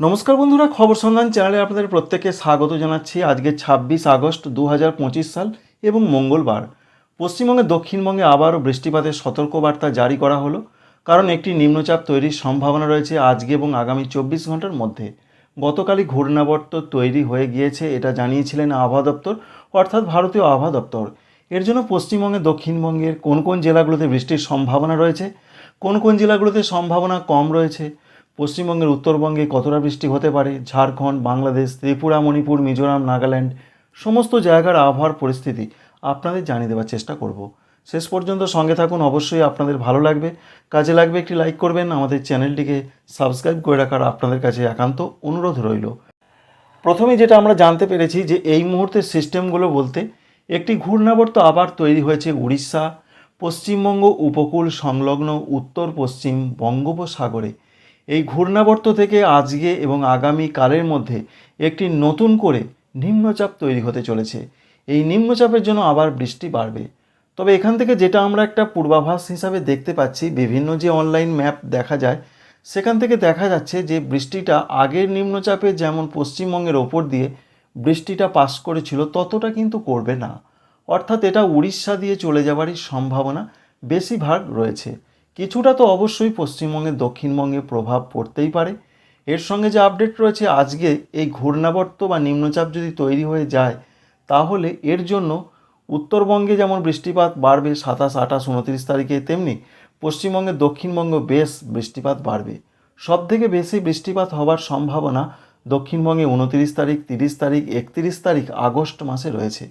নমস্কার বন্ধুরা, খবর সন্ধান চ্যানেলে আপনাদের প্রত্যেককে স্বাগত জানাচ্ছি। আজকে ছাব্বিশ আগস্ট দু হাজার পঁচিশ সাল এবং মঙ্গলবার। পশ্চিমবঙ্গে দক্ষিণবঙ্গে আবারও বৃষ্টিপাতের সতর্কবার্তা জারি করা হলো, কারণ একটি নিম্নচাপ তৈরির সম্ভাবনা রয়েছে আজকে এবং আগামী চব্বিশ ঘণ্টার মধ্যে। গতকালই ঘূর্ণাবর্ত তৈরি হয়ে গিয়েছে এটা জানিয়েছিলেন আবহাওয়া দপ্তর, অর্থাৎ ভারতীয় আবহাওয়া দপ্তর। এর জন্য পশ্চিমবঙ্গে দক্ষিণবঙ্গের কোন কোন জেলাগুলোতে বৃষ্টির সম্ভাবনা রয়েছে, কোন কোন জেলাগুলোতে সম্ভাবনা কম রয়েছে পশ্চিমবঙ্গের উত্তরবঙ্গে কতটা বৃষ্টি হতে পারে? ঝাড়খণ্ড, বাংলাদেশ, ত্রিপুরা, মণিপুর, মিজোরাম, নাগাল্যান্ড, সমস্ত জায়গার আবহাওয়ার পরিস্থিতি আপনাদের জানিয়ে দেওয়ার চেষ্টা করব। শেষ পর্যন্ত সঙ্গে থাকুন, অবশ্যই আপনাদের ভালো লাগবে। কাজে লাগবে একটি লাইক করবেন, আমাদের চ্যানেলটিকে সাবস্ক্রাইব করে রাখার আপনাদের কাছে একান্ত অনুরোধ রইল। প্রথমে যেটা আমরা জানতে পেরেছি যে এই মুহূর্তের সিস্টেমগুলো বলতে একটি ঘূর্ণাবর্ত আবার তৈরি হয়েছে উড়িষ্যা, পশ্চিমবঙ্গ উপকূল সংলগ্ন উত্তর পশ্চিম বঙ্গোপসাগরে। এই ঘূর্ণাবর্ত থেকে আজকে এবং আগামী কালের মধ্যে একটি নতুন করে নিম্নচাপ তৈরি হতে চলেছে। এই নিম্নচাপের জন্য আবার বৃষ্টি বাড়বে। তবে এখান থেকে যেটা আমরা একটা পূর্বাভাস হিসাবে দেখতে পাচ্ছি, বিভিন্ন যে অনলাইন ম্যাপ দেখা যায়, সেখান থেকে দেখা যাচ্ছে যে বৃষ্টিটা আগের নিম্নচাপে যেমন পশ্চিমবঙ্গের ওপর দিয়ে বৃষ্টিটা পাস করেছিল, ততটা কিন্তু করবে না। অর্থাৎ এটা উড়িষ্যা দিয়ে চলে যাওয়ারই সম্ভাবনা বেশি ভাগ রয়েছে। কিছুটা তো অবশ্যই পশ্চিমবঙ্গের দক্ষিণবঙ্গে প্রভাব পড়তেই পারে। এর সঙ্গে যে আপডেট রয়েছে, আজকে এই ঘূর্ণাবর্ত বা নিম্নচাপ যদি তৈরি হয়ে যায়, তাহলে এর জন্য উত্তরবঙ্গে যেমন বৃষ্টিপাত বাড়বে সাতাশ, আঠাশ, উনত্রিশ তারিখে, তেমনি পশ্চিমবঙ্গের দক্ষিণবঙ্গ বেশ বৃষ্টিপাত বাড়বে। সব থেকে বেশি বৃষ্টিপাত হওয়ার সম্ভাবনা দক্ষিণবঙ্গে উনত্রিশ তারিখ, তিরিশ তারিখ, একত্রিশ তারিখ, আগস্ট মাসে রয়েছে।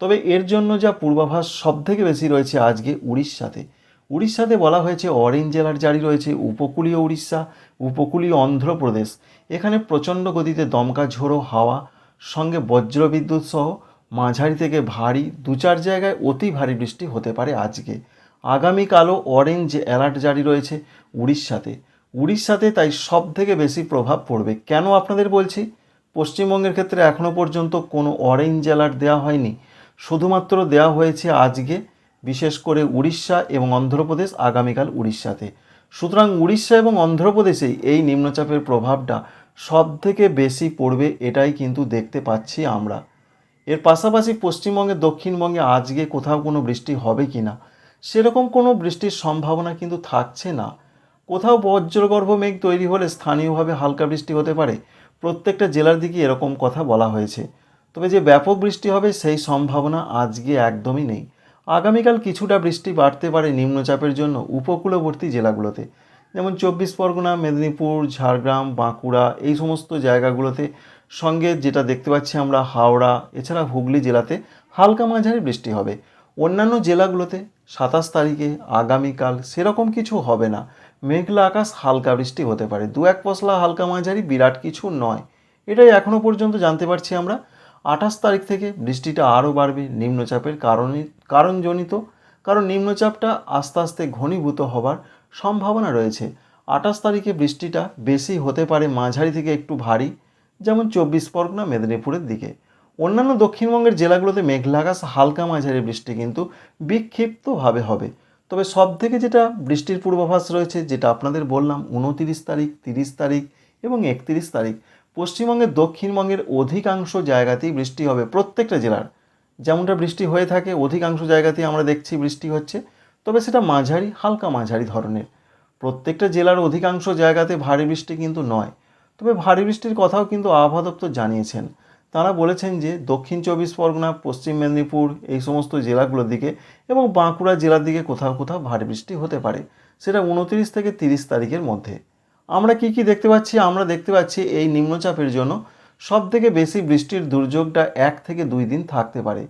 তবে এর জন্য যা পূর্বাভাস সব থেকে বেশি রয়েছে আজকে উড়িষ্যাতে। উড়িষ্যাতে বলা হয়েছে অরেঞ্জ জেলার জারি রয়েছে উপকূলীয় উড়িষ্যা, উপকূলীয় অন্ধ্রপ্রদেশ। এখানে প্রচণ্ড গতিতে দমকা ঝোড়ো হাওয়া, সঙ্গে বজ্রবিদ্যুৎ সহ মাঝারি থেকে ভারী দু চার জায়গায় অতি ভারী বৃষ্টি হতে পারে আজকে। আগামীকালও অরেঞ্জ অ্যালার্ট জারি রয়েছে উড়িষ্যাতে। উড়িষ্যাতে তাই সব থেকে বেশি প্রভাব পড়বে। কেন আপনাদের বলছি? পশ্চিমবঙ্গের ক্ষেত্রে এখনও পর্যন্ত কোনো অরেঞ্জ অ্যালার্ট দেওয়া হয়নি। শুধুমাত্র দেওয়া হয়েছে আজকে বিশেষ করে উড়িষ্যা এবং অন্ধ্রপ্রদেশ আগামীকাল উড়িষ্যাতে। সুতরাং উড়িষ্যা এবং অন্ধ্রপ্রদেশে এই নিম্নচাপের প্রভাবটা সব থেকে বেশি পড়বে এটাই কিন্তু দেখতে পাচ্ছি আমরা। এর পাশাপাশি পশ্চিমবঙ্গে দক্ষিণবঙ্গে আজকে কোথাও কোনো বৃষ্টি হবে কি না সেরকম কোনো বৃষ্টির সম্ভাবনা কিন্তু থাকছে না। কোথাও বজ্রগর্ভ মেঘ তৈরি হলে স্থানীয়ভাবে হালকা বৃষ্টি হতে পারে, প্রত্যেকটা জেলার দিকে এরকম কথা বলা হয়েছে। তবে যে ব্যাপক বৃষ্টি হবে সেই সম্ভাবনা আজকে একদমই নেই। আগামীকাল কিছুটা বৃষ্টি বাড়তে পারে নিম্নচাপের জন্য উপকূলবর্তী জেলাগুলোতে, যেমন চব্বিশ পরগনা, মেদিনীপুর, ঝাড়গ্রাম, বাঁকুড়া, এই সমস্ত জায়গাগুলোতে। সঙ্গে যেটা দেখতে পাচ্ছি আমরা হাওড়া, এছাড়া হুগলি জেলাতে হালকা মাঝারি বৃষ্টি হবে। অন্যান্য জেলাগুলোতে সাতাশ তারিখে আগামীকাল সেরকম কিছু হবে না। মেঘলা আকাশ, হালকা বৃষ্টি হতে পারে। দু এক পশলা হালকা মাঝারি, বিরাট কিছু নয়। এটাই এখনও পর্যন্ত জানতে পারছি আমরা। আঠাশ তারিখ থেকে বৃষ্টিটা আরও বাড়বে নিম্নচাপের কারণে কারণজনিত, কারণ নিম্নচাপটা আস্তে আস্তে ঘনীভূত হবার সম্ভাবনা রয়েছে। আঠাশ তারিখে বৃষ্টিটা বেশি হতে পারে মাঝারি থেকে একটু ভারী, যেমন চব্বিশ পরগনা, মেদিনীপুরের দিকে। অন্যান্য দক্ষিণবঙ্গের জেলাগুলোতে মেঘলাগাস হালকা মাঝারি বৃষ্টি কিন্তু বিক্ষিপ্তভাবে হবে। তবে সব থেকে যেটা বৃষ্টির পূর্বাভাস রয়েছে, যেটা আপনাদের বললাম, উনতিরিশ তারিখ, তিরিশ তারিখ এবং একত্রিশ তারিখ পশ্চিমবঙ্গের দক্ষিণবঙ্গের অধিকাংশ জায়গাতেই বৃষ্টি হবে প্রত্যেকটা জেলার। যেমনটা বৃষ্টি হয়ে থাকে, অধিকাংশ জায়গাতেই আমরা দেখছি বৃষ্টি হচ্ছে। তবে সেটা মাঝারি, হালকা মাঝারি ধরনের। প্রত্যেকটা জেলার অধিকাংশ জায়গাতে ভারী বৃষ্টি কিন্তু নয়। তবে ভারী বৃষ্টির কথাও কিন্তু আবহাওয়া দপ্তর জানিয়েছেন। তারা বলেছেন যে, দক্ষিণ চব্বিশ পরগনা, পশ্চিম মেদিনীপুর, এই সমস্ত জেলাগুলোর দিকে এবং বাঁকুড়া জেলার দিকে কোথাও কোথাও ভারী বৃষ্টি হতে পারে। সেটা উনতিরিশ থেকে তিরিশ তারিখের মধ্যে। আমরা কি কি দেখতে পাচ্ছি? আমরা দেখতে পাচ্ছি এই নিম্নচাপের জন্য সব থেকে বেশি বৃষ্টির দুর্যোগটা এক থেকে দুই দিন থাকতে পারে।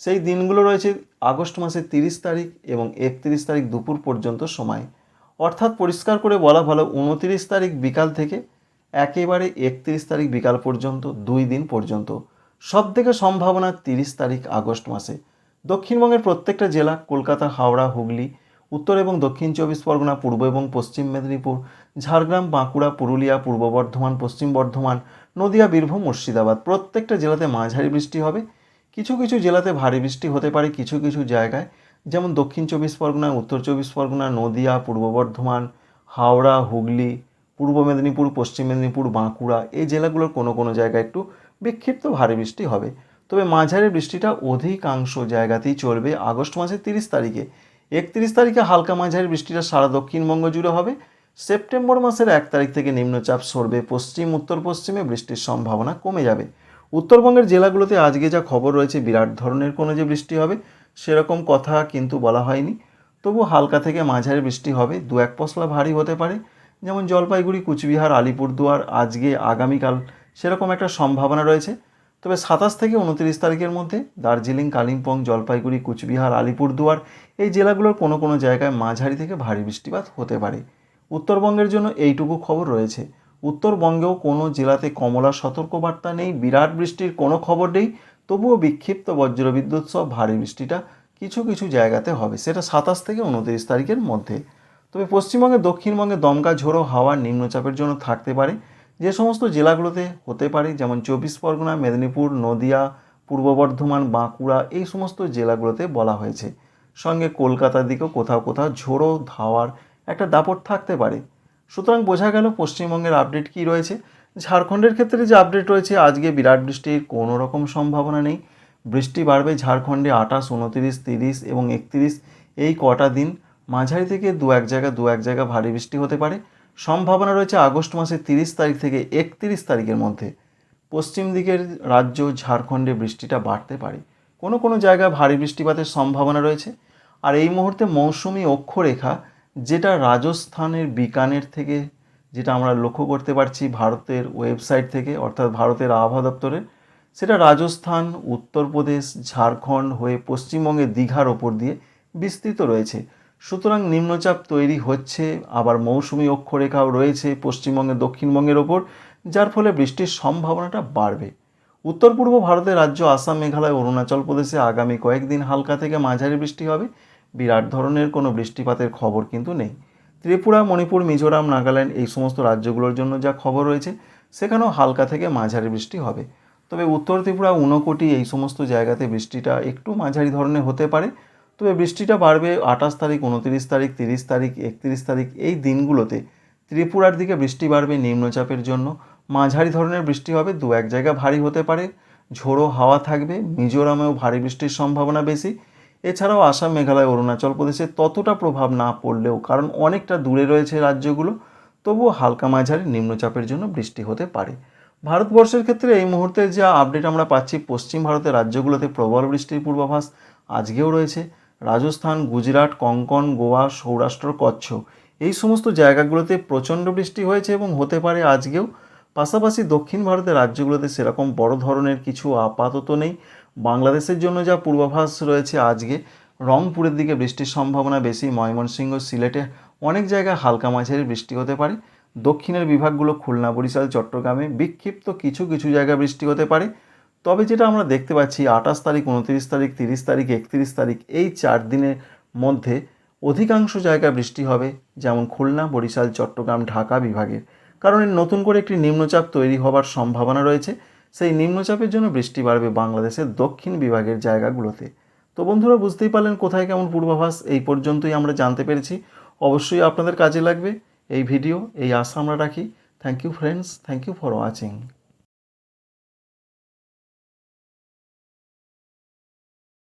সেই দিনগুলো রয়েছে আগস্ট মাসের তিরিশ তারিখ এবং একত্রিশ তারিখ দুপুর পর্যন্ত সময়। অর্থাৎ পরিষ্কার করে বলা ভালো, উনতিরিশ তারিখ বিকাল থেকে একেবারে একত্রিশ তারিখ বিকাল পর্যন্ত, দুই দিন পর্যন্ত। সব থেকে সম্ভাবনা তিরিশ তারিখ আগস্ট মাসে। দক্ষিণবঙ্গের প্রত্যেকটা জেলা, কলকাতা, হাওড়া, হুগলি উত্তর এবং দক্ষিণ চব্বিশ পরগনা, পূর্ব এবং পশ্চিম মেদিনীপুর, ঝাড়গ্রাম, বাঁকুড়া, পুরুলিয়া, পূর্ব বর্ধমান, পশ্চিম বর্ধমান, নদিয়া, বীরভূম, মুর্শিদাবাদ। প্রত্যেকটা জেলাতে মাঝারি বৃষ্টি হবে। কিছু কিছু জেলাতে ভারী বৃষ্টি হতে পারে কিছু কিছু জায়গায়। যেমন দক্ষিণ চব্বিশ পরগনা, উত্তর চব্বিশ পরগনা, নদিয়া, পূর্ব বর্ধমান, হাওড়া, হুগলি, পূর্ব মেদিনীপুর, পশ্চিম মেদিনীপুর, বাঁকুড়া, এই জেলাগুলোর কোনো কোনো জায়গায় একটু বিক্ষিপ্ত ভারী বৃষ্টি হবে। তবে মাঝারি বৃষ্টিটা অধিকাংশ জায়গাতেই চলবে। আগস্ট মাসের তিরিশ তারিখে একত্রিশ তারিখে হালকা মাঝারি বৃষ্টিটা সারা দক্ষিণবঙ্গ জুড়ে হবে। সেপ্টেম্বর মাসের এক তারিখ থেকে নিম্নচাপ সরবে। পশ্চিম, উত্তর পশ্চিমে বৃষ্টির সম্ভাবনা কমে যাবে। উত্তরবঙ্গের জেলাগুলোতে আজকে যা খবর রয়েছে, বিরাট ধরনের কোনো যে বৃষ্টি হবে, সেরকম কথা কিন্তু বলা হয়নি। তবু হালকা থেকে মাঝারি বৃষ্টি হবে। দু এক পশলা ভারী হতে পারে। যেমন জলপাইগুড়ি, কুচবিহার, আলিপুরদুয়ার আজকে আগামীকাল সেরকম একটা সম্ভাবনা রয়েছে। তবে সাতাশ থেকে উনত্রিশ তারিখের মধ্যে দার্জিলিং, কালিম্পং, জলপাইগুড়ি, কুচবিহার, আলিপুরদুয়ার এই জেলাগুলোর কোনো কোনো জায়গায় মাঝারি থেকে ভারী বৃষ্টিপাত হতে পারে। উত্তরবঙ্গের জন্য এইটুকু খবর রয়েছে। উত্তরবঙ্গেও কোনো জেলাতে কমলা সতর্কবার্তা নেই, বিরাট বৃষ্টির কোনো খবর নেই, তবুও বিক্ষিপ্ত বজ্রবিদ্যুৎ সহ ভারী বৃষ্টিটা কিছু কিছু জায়গাতে হবে, সেটা সাতাশ থেকে উনত্রিশ তারিখের মধ্যে। তবে পশ্চিমবঙ্গে দক্ষিণবঙ্গে দমকা ঝোড়ো হাওয়া নিম্নচাপের জন্য থাকতে পারে যে সমস্ত জেলাগুলোতে হতে পারে, যেমন চব্বিশ পরগনা, মেদিনীপুর, নদিয়া, পূর্ব বর্ধমান, বাঁকুড়া, এই সমস্ত জেলাগুলোতে বলা হয়েছে। সঙ্গে কলকাতার দিকেও কোথাও কোথাও ঝোড়ো ধাওয়ার একটা দাপট থাকতে পারে। সুতরাং বোঝা গেল পশ্চিমবঙ্গের আপডেট কী রয়েছে। ঝাড়খণ্ডের ক্ষেত্রে যে আপডেট রয়েছে, আজকে বিরাট বৃষ্টির কোনো রকম সম্ভাবনা নেই। বৃষ্টি বাড়বে ঝাড়খণ্ডে আঠাশ, উনতিরিশ, তিরিশ এবং একত্রিশ এই কটা দিন। মাঝারি থেকে দু এক জায়গা, দু এক জায়গা ভারী বৃষ্টি হতে পারে। সম্ভাবনা রয়েছে আগস্ট মাসের তিরিশ তারিখ থেকে একত্রিশ তারিখের মধ্যে। পশ্চিম দিকের রাজ্য ঝাড়খণ্ডে বৃষ্টিটা বাড়তে পারে। কোনো কোনো জায়গায় ভারী বৃষ্টিপাতের সম্ভাবনা রয়েছে। আর এই মুহূর্তে মৌসুমি অক্ষরেখা, যেটা রাজস্থানের বিকানের থেকে, যেটা আমরা লক্ষ্য করতে পারছি ভারতের ওয়েবসাইট থেকে, অর্থাৎ ভারতের আবহাওয়া দপ্তরের, সেটা রাজস্থান, উত্তরপ্রদেশ, ঝাড়খণ্ড হয়ে পশ্চিমবঙ্গের দীঘার ওপর দিয়ে বিস্তৃত রয়েছে। সুতরাং নিম্নচাপ তৈরি হচ্ছে, আবার মৌসুমি অক্ষরেখাও রয়েছে পশ্চিমবঙ্গের দক্ষিণবঙ্গের ওপর, যার ফলে বৃষ্টির সম্ভাবনাটা বাড়বে। উত্তর পূর্ব ভারতের রাজ্য আসাম, মেঘালয়, অরুণাচল প্রদেশে আগামী কয়েকদিন হালকা থেকে মাঝারি বৃষ্টি হবে। বিরাট ধরনের কোনো বৃষ্টিপাতের খবর কিন্তু নেই। ত্রিপুরা, মণিপুর, মিজোরাম, নাগাল্যান্ড এই সমস্ত রাজ্যগুলোর জন্য যা খবর রয়েছে, সেখানেও হালকা থেকে মাঝারি বৃষ্টি হবে। তবে উত্তর ত্রিপুরা, ঊনকোটি এই সমস্ত জায়গাতে বৃষ্টিটা একটু মাঝারি ধরনের হতে পারে। তবে বৃষ্টিটা বাড়বে আঠাশ তারিখ, উনতিরিশ তারিখ, তিরিশ তারিখ, একত্রিশ তারিখ, এই দিনগুলোতে ত্রিপুরার দিকে বৃষ্টি বাড়বে নিম্নচাপের জন্য। মাঝারি ধরনের বৃষ্টি হবে, দু এক জায়গা ভারী হতে পারে। ঝোড়ো হাওয়া থাকবে, মিজোরামেও ভারী বৃষ্টির সম্ভাবনা বেশি। এছাড়াও আসাম, মেঘালয়, অরুণাচল প্রদেশে ততটা প্রভাব না পড়লেও কারণ অনেকটা দূরে রয়েছে রাজ্যগুলো, তবুও হালকা মাঝারি নিম্নচাপের জন্য বৃষ্টি হতে পারে। ভারতবর্ষের ক্ষেত্রে এই মুহূর্তে যা আপডেট আমরা পাচ্ছি, পশ্চিম ভারতের রাজ্যগুলোতে প্রবল বৃষ্টির পূর্বাভাস আজকেও রয়েছে। রাজস্থান, গুজরাট, কঙ্কন, গোয়া, সৌরাষ্ট্র কচ্ছ এই সমস্ত জায়গাগুলোতে প্রচণ্ড বৃষ্টি হয়েছে এবং হতে পারে আজকেও। পাশাপাশি দক্ষিণ ভারতের রাজ্যগুলোতে সেরকম বড় ধরনের কিছু আপাতত নেই। বাংলাদেশের জন্য যা পূর্বাভাস রয়েছে আজকে, রংপুরের দিকে বৃষ্টির সম্ভাবনা বেশি, ময়মনসিংহ, সিলেটে অনেক জায়গায় হালকা মাঝারি বৃষ্টি হতে পারে। দক্ষিণের বিভাগগুলো খুলনা, বরিশাল, চট্টগ্রামে বিক্ষিপ্ত কিছু কিছু জায়গায় বৃষ্টি হতে পারে। তবে যেটা আমরা দেখতে পাচ্ছি, আঠাশ তারিখ, উনত্রিশ তারিখ, তিরিশ তারিখ, একত্রিশ তারিখ, এই চার দিনের মধ্যে অধিকাংশ জায়গায় বৃষ্টি হবে, যেমন খুলনা, বরিশাল, চট্টগ্রাম, ঢাকা বিভাগের। কারণ নতুন করে একটি নিম্নচাপ তৈরি হবার সম্ভাবনা রয়েছে। সেই নিম্নচাপের জন্য বৃষ্টি বাড়বে বাংলাদেশের দক্ষিণ বিভাগের জায়গাগুলোতে। তো বন্ধুরা, বুঝতেই পারলেন কোথায় কেমন পূর্বাভাস, এই পর্যন্তই আমরা জানতে পেরেছি। অবশ্যই আপনাদের কাজে লাগবে এই ভিডিও, এই আশা আমরা রাখি। Thank you friends thank you for watching